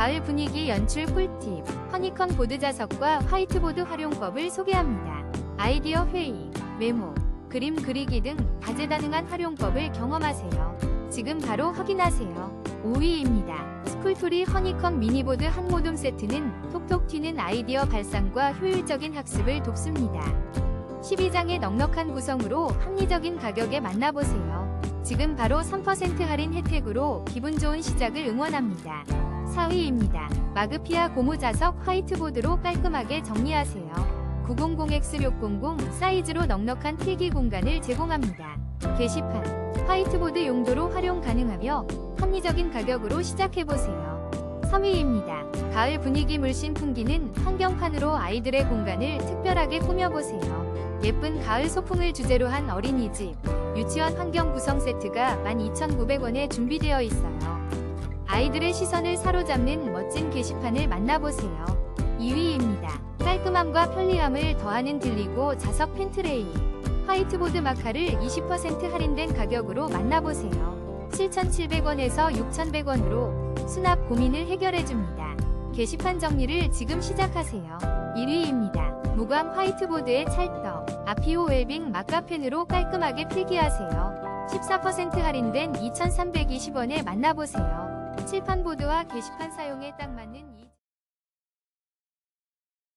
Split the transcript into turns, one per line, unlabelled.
가을 분위기 연출 꿀팁, 허니컨 보드 자석과 화이트보드 활용법을 소개합니다. 아이디어 회의, 메모, 그림 그리기 등 다재다능한 활용법을 경험하세요. 지금 바로 확인하세요. 5위입니다. 스쿨토리 허니컨 미니보드 한 모둠 세트는 톡톡 튀는 아이디어 발상과 효율적인 학습을 돕습니다. 12장의 넉넉한 구성으로 합리적인 가격에 만나보세요. 지금 바로 3% 할인 혜택으로 기분 좋은 시작을 응원합니다. 4위입니다. 마그피아 고무 자석 화이트보드로 깔끔하게 정리하세요. 900X600 사이즈로 넉넉한 필기 공간을 제공합니다. 게시판, 화이트보드 용도로 활용 가능하며 합리적인 가격으로 시작해보세요. 3위입니다. 가을 분위기 물씬 풍기는 환경판으로 아이들의 공간을 특별하게 꾸며보세요. 예쁜 가을 소풍을 주제로 한 어린이집, 유치원 환경 구성 세트가 12,900원에 준비되어 있어요. 아이들의 시선을 사로잡는 멋진 게시판을 만나보세요. 2위입니다. 깔끔함과 편리함을 더하는 들리고 자석 펜트레이. 화이트보드 마카를 20% 할인된 가격으로 만나보세요. 7,700원에서 6,100원으로 수납 고민을 해결해줍니다. 게시판 정리를 지금 시작하세요. 1위입니다. 무광 화이트보드의 찰떡. 아피오 웰빙 마카펜으로 깔끔하게 필기하세요. 14% 할인된 2,320원에 만나보세요. 칠판 보드와 게시판 사용에 딱 맞는 이